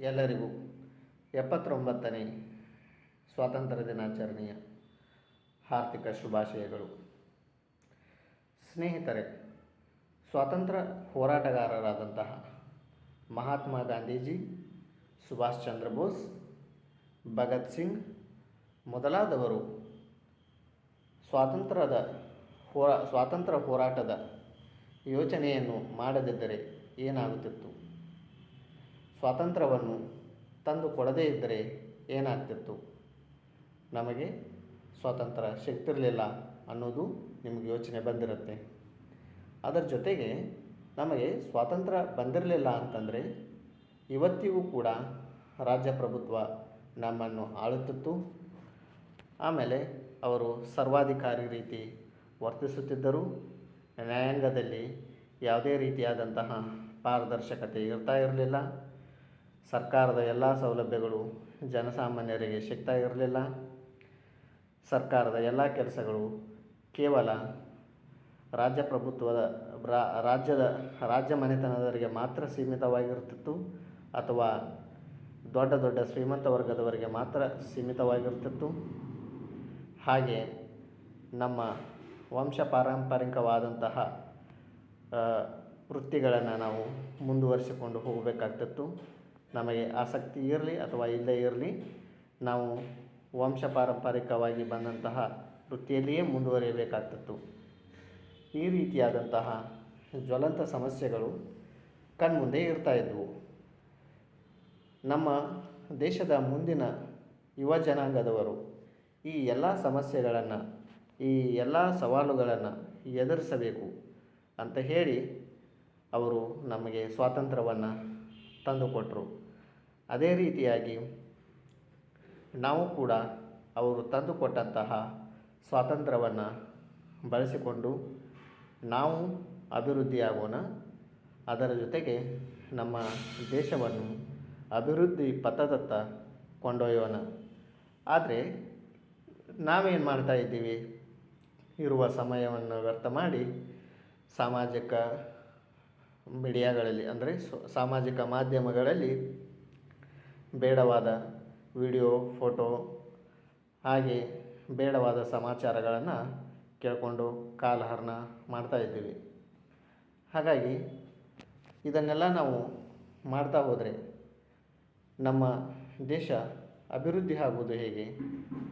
ಎಲ್ಲರಿಗೂ ಎಪ್ಪತ್ತೊಂಬತ್ತನೇ ಸ್ವಾತಂತ್ರ್ಯ ದಿನಾಚರಣೆಯ ಹಾರ್ದಿಕ ಶುಭಾಶಯಗಳು. ಸ್ನೇಹಿತರೆ, ಸ್ವಾತಂತ್ರ್ಯ ಹೋರಾಟಗಾರರಾದಂತಹ ಮಹಾತ್ಮ ಗಾಂಧೀಜಿ, ಸುಭಾಷ್ ಚಂದ್ರ ಬೋಸ್, ಭಗತ್ ಸಿಂಗ್ ಮೊದಲಾದವರು ಸ್ವಾತಂತ್ರ್ಯದ ಹೋರಾ, ಸ್ವಾತಂತ್ರ್ಯ ಹೋರಾಟದ ಯೋಚನೆಯನ್ನು ಮಾಡದಿದ್ದರೆ ಏನಾಗುತ್ತಿತ್ತು? ಸ್ವಾತಂತ್ರ್ಯವನ್ನು ತಂದು ಕೊಡದೇ ಇದ್ದರೆ ಏನಾಗ್ತಿತ್ತು? ನಮಗೆ ಸ್ವಾತಂತ್ರ್ಯ ಸಿಗ್ತಿರಲಿಲ್ಲ ಅನ್ನೋದು ನಿಮಗೆ ಯೋಚನೆ ಬಂದಿರುತ್ತೆ. ಅದರ ಜೊತೆಗೆ ನಮಗೆ ಸ್ವಾತಂತ್ರ್ಯ ಬಂದಿರಲಿಲ್ಲ ಅಂತಂದರೆ ಇವತ್ತಿಗೂ ಕೂಡ ರಾಜ್ಯಪ್ರಭುತ್ವ ನಮ್ಮನ್ನು ಆಳುತ್ತಿತ್ತು. ಆಮೇಲೆ ಅವರು ಸರ್ವಾಧಿಕಾರಿ ರೀತಿ ವರ್ತಿಸುತ್ತಿದ್ದರು. ನ್ಯಾಯಾಂಗದಲ್ಲಿ ಯಾವುದೇ ರೀತಿಯಾದಂತಹ ಪಾರದರ್ಶಕತೆ ಇರ್ತಾ ಇರಲಿಲ್ಲ. ಸರ್ಕಾರದ ಎಲ್ಲ ಸೌಲಭ್ಯಗಳು ಜನಸಾಮಾನ್ಯರಿಗೆ ಸಿಗ್ತಾ ಇರಲಿಲ್ಲ ಸರ್ಕಾರದ ಎಲ್ಲ ಕೆಲಸಗಳು ಕೇವಲ ರಾಜ್ಯ ಪ್ರಭುತ್ವದ ರಾ ರಾಜ್ಯದ, ರಾಜ್ಯ ಮನೆತನದವರಿಗೆ ಮಾತ್ರ ಸೀಮಿತವಾಗಿರ್ತಿತ್ತು ಅಥವಾ ದೊಡ್ಡ ದೊಡ್ಡ ಶ್ರೀಮಂತ ವರ್ಗದವರಿಗೆ ಮಾತ್ರ ಸೀಮಿತವಾಗಿರ್ತಿತ್ತು ಹಾಗೆ ನಮ್ಮ ವಂಶ ಪಾರಂಪರಿಕವಾದಂತಹ ವೃತ್ತಿಗಳನ್ನು ನಾವು ಮುಂದುವರಿಸಿಕೊಂಡು ಹೋಗಬೇಕಾಗ್ತಿತ್ತು. ನಮಗೆ ಆಸಕ್ತಿ ಇರಲಿ ಅಥವಾ ಇಲ್ಲದೇ ಇರಲಿ ನಾವು ವಂಶ ಪಾರಂಪರಿಕವಾಗಿ ಬಂದಂತಹ ವೃತ್ತಿಯಲ್ಲಿಯೇ ಮುಂದುವರಿಯಬೇಕಾಗ್ತಿತ್ತು ಈ ರೀತಿಯಾದಂತಹ ಜ್ವಲಂತ ಸಮಸ್ಯೆಗಳು ಕಣ್ಮುಂದೆ ಇರ್ತಾ ಇದ್ದವು ನಮ್ಮ ದೇಶದ ಮುಂದಿನ ಯುವ ಜನಾಂಗದವರು ಈ ಎಲ್ಲ ಸಮಸ್ಯೆಗಳನ್ನು, ಈ ಎಲ್ಲ ಸವಾಲುಗಳನ್ನು ಎದುರಿಸಬೇಕು ಅಂತ ಹೇಳಿ ಅವರು ನಮಗೆ ಸ್ವಾತಂತ್ರ್ಯವನ್ನು ತಂದುಕೊಟ್ಟರು ಅದೇ ರೀತಿಯಾಗಿ ನಾವು ಕೂಡ ಅವರು ತಂದುಕೊಟ್ಟಂತಹ ಸ್ವಾತಂತ್ರ್ಯವನ್ನು ಬಳಸಿಕೊಂಡು ನಾವು ಅಭಿವೃದ್ಧಿಯಾಗೋಣ. ಅದರ ಜೊತೆಗೆ ನಮ್ಮ ದೇಶವನ್ನು ಅಭಿವೃದ್ಧಿ ಪಥದತ್ತ ಕೊಂಡೊಯ್ಯೋಣ. ಆದರೆ ನಾವೇನು ಮಾಡ್ತಾ ಇದ್ದೀವಿ? ಇರುವ ಸಮಯವನ್ನು ವ್ಯರ್ಥ ಮಾಡಿ ಸಾಮಾಜಿಕ ಮೀಡಿಯಾಗಳಲ್ಲಿ ಅಂದರೆ ಸಾಮಾಜಿಕ ಮಾಧ್ಯಮಗಳಲ್ಲಿ ಬೇಡವಾದ ವಿಡಿಯೋ, ಫೋಟೋ, ಹಾಗೆ ಬೇಡವಾದ ಸಮಾಚಾರಗಳನ್ನು ಕೇಳಿಕೊಂಡು ಕಾಲಹರಣ ಮಾಡ್ತಾ ಇದ್ದೀವಿ. ಹಾಗಾಗಿ ಇದನ್ನೆಲ್ಲ ನಾವು ಮಾಡ್ತಾ ಹೋದರೆ ನಮ್ಮ ದೇಶ ಅಭಿವೃದ್ಧಿ ಆಗುವುದು ಹೇಗೆ,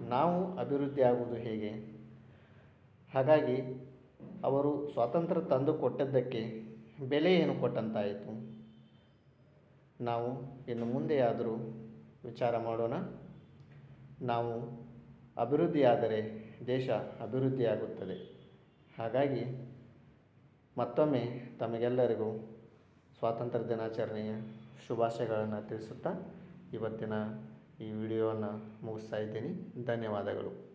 ನಾವು ಅಭಿವೃದ್ಧಿ ಆಗುವುದು ಹೇಗೆ? ಹಾಗಾಗಿ ಅವರು ಸ್ವಾತಂತ್ರ್ಯ ತಂದು ಕೊಟ್ಟದ್ದಕ್ಕೆ ಬೆಲೆ ಏನು ಕೊಟ್ಟಂತಾಯಿತು? ನಾವು ಇನ್ನು ಮುಂದೆಯಾದರೂ ವಿಚಾರ ಮಾಡೋಣ. ನಾವು ಅಭಿವೃದ್ಧಿಯಾದರೆ ದೇಶ ಅಭಿವೃದ್ಧಿಯಾಗುತ್ತದೆ. ಹಾಗಾಗಿ ಮತ್ತೊಮ್ಮೆ ತಮಗೆಲ್ಲರಿಗೂ ಸ್ವಾತಂತ್ರ್ಯ ದಿನಾಚರಣೆಯ ಶುಭಾಶಯಗಳನ್ನು ತಿಳಿಸುತ್ತಾ ಇವತ್ತಿನ ಈ ವಿಡಿಯೋವನ್ನು ಮುಗಿಸ್ತಾ ಇದ್ದೀನಿ. ಧನ್ಯವಾದಗಳು.